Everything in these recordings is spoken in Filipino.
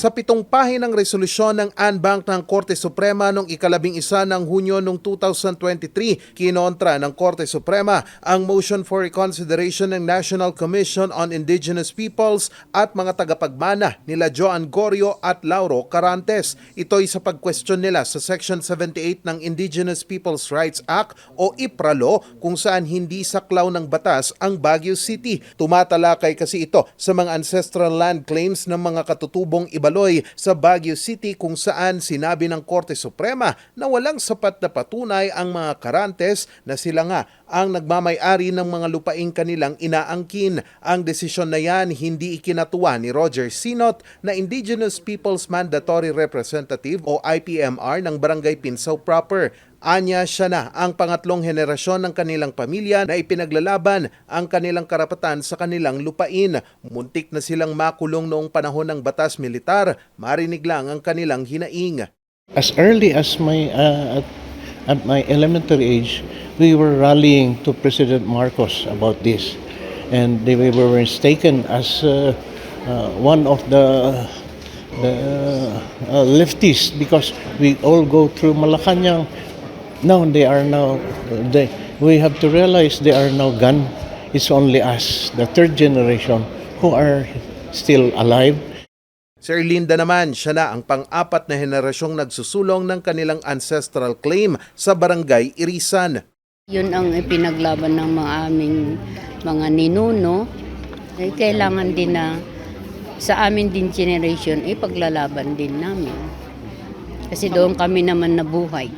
Sa pitong pahinang resolusyon ng Anbank ng Korte Suprema noong ikalabing isa ng Hunyo noong 2023, kinontra ng Korte Suprema ang motion for reconsideration ng National Commission on Indigenous Peoples at mga tagapagmana nila Joan Gorio at Lauro Carantes. Ito'y sa pagkwestiyon nila sa Section 78 ng Indigenous Peoples' Rights Act o IPRALO kung saan hindi saklaw ng batas ang Baguio City. Tumatalakay kasi ito sa mga ancestral land claims ng mga katutubong Ibaloy sa Baguio City kung saan sinabi ng Korte Suprema na walang sapat na patunay ang mga Carantes na sila nga ang nagmamay-ari ng mga lupaing kanilang inaangkin. Ang desisyon na yan hindi ikinatuwa ni Roger Sinot na Indigenous Peoples Mandatory Representative o IPMR ng Barangay Pinsaw Proper. Anya siya na ang pangatlong henerasyon ng kanilang pamilya na ipinaglalaban ang kanilang karapatan sa kanilang lupain. Muntik na silang makulong noong panahon ng batas militar, marinig lang ang kanilang hinaing. As early as my uh, at, at my elementary age, we were rallying to President Marcos about this, and they were mistaken as uh, uh, one of the the uh, leftists because we all go through Malacanang. Now they are now they we have to realize they are now gone. It's only us, the third generation, who are still alive Sir Linda naman, siya na ang pang-apat na henerasyong nagsusulong ng kanilang ancestral claim sa barangay Irisan. Yun ang ipinaglaban ng mga aming mga ninuno. Eh, kailangan din na sa amin din generation, eh, paglalaban din namin. Kasi doon kami naman nabuhay.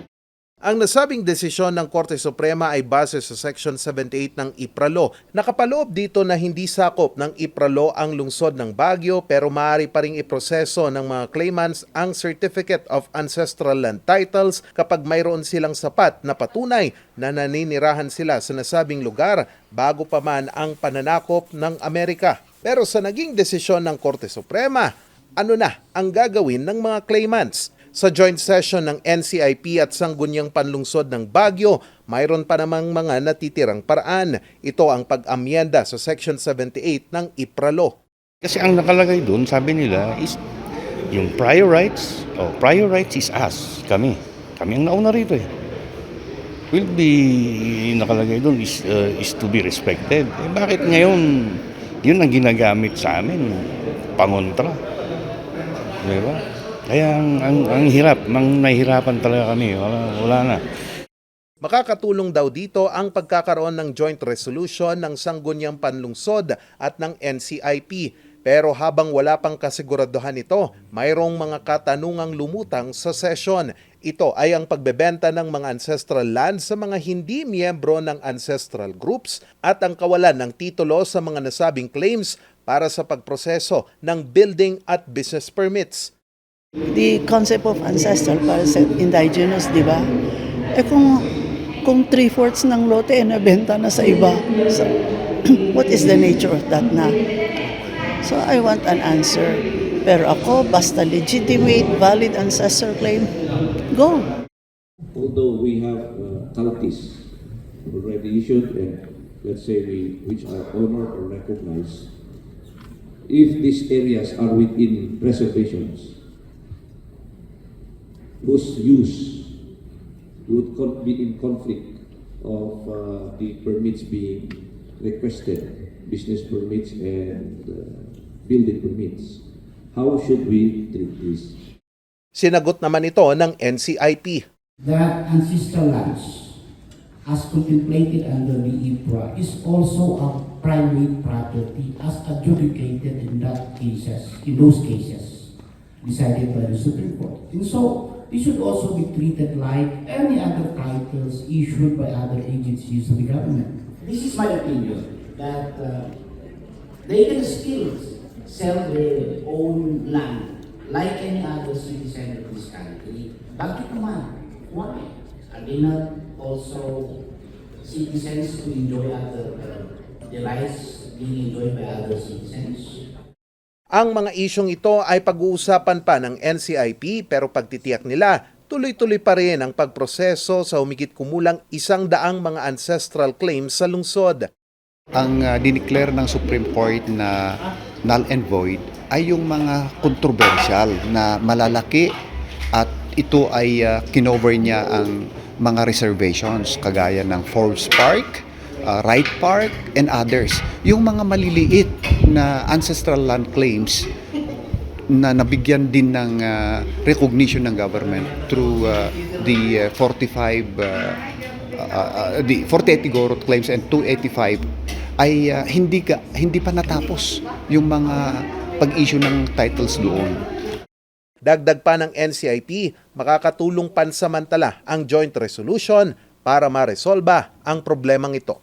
Ang nasabing desisyon ng Korte Suprema ay base sa Section 78 ng IPRALO. Nakapaloob dito na hindi sakop ng IPRALO ang lungsod ng Baguio pero maaari pa ring iproseso ng mga claimants ang Certificate of Ancestral Land Titles kapag mayroon silang sapat na patunay na naninirahan sila sa nasabing lugar bago pa man ang pananakop ng Amerika. Pero sa naging desisyon ng Korte Suprema, ano na ang gagawin ng mga claimants? Sa joint session ng NCIP at Sangguniang Panlungsod ng Baguio, mayroon pa namang mga natitirang paraan. Ito ang pag-amyenda sa Section 78 ng IPRALO. Kasi ang nakalagay doon, sabi nila, is yung prior rights, oh, prior rights is us, kami. Kami ang nauna rito eh. Will be, nakalagay doon, is, uh, is to be respected. Eh, bakit ngayon, yun ang ginagamit sa amin, pangontra. Di? Kaya ang, ang, ang hirap, mang nahihirapan talaga kami, wala, wala na. Makakatulong daw dito ang pagkakaroon ng joint resolution ng Sangguniang Panlungsod at ng NCIP. Pero habang wala pang kasiguraduhan ito, mayroong mga katanungang lumutang sa session. Ito ay ang pagbebenta ng mga ancestral land sa mga hindi miyembro ng ancestral groups at ang kawalan ng titulo sa mga nasabing claims para sa pagproseso ng building at business permits. The concept of ancestral para sa indigenous, di ba? Eh kung, kung three-fourths ng lote ay nabenta na sa iba, so, what is the nature of that na? So I want an answer. Pero ako, basta legitimate, valid ancestral claim, go. although we have uh, counties already issued and let's say we, which are honored or recognized, if these areas are within reservations, whose use would con- be in conflict of uh, the permits being requested, business permits and uh, building permits, how should we treat this? Sinagot naman ito ng NCIP. that ancestral lands, as contemplated under the IPRA, is also a private property as adjudicated in that cases, in those cases, decided by the Supreme Court. And so, it should also be treated like any other titles issued by other agencies of the government. This is my opinion, that uh, they can still sell their own land like any other citizen of this country. Bakit naman? Why? Are they not also citizens to enjoy other, uh, rights being enjoyed by other citizens? Ang mga isyong ito ay pag-uusapan pa ng NCIP pero pagtitiyak nila, tuloy-tuloy pa rin ang pagproseso sa humigit kumulang isang daang mga ancestral claims sa lungsod. Ang uh, dineclare ng Supreme Court na null and void ay yung mga controversial na malalaki at ito ay uh, kinover niya ang mga reservations kagaya ng Forbes Park, uh, Wright Park, and others. Yung mga maliliit na ancestral land claims na nabigyan din ng uh, recognition ng government through uh, the uh, 45 uh, uh, uh, the 48 Igorot claims and 285 ay uh, hindi ka, hindi pa natapos yung mga pag-issue ng titles doon. Dagdag pa ng NCIP, makakatulong pansamantala ang joint resolution para maresolba ang problemang ito.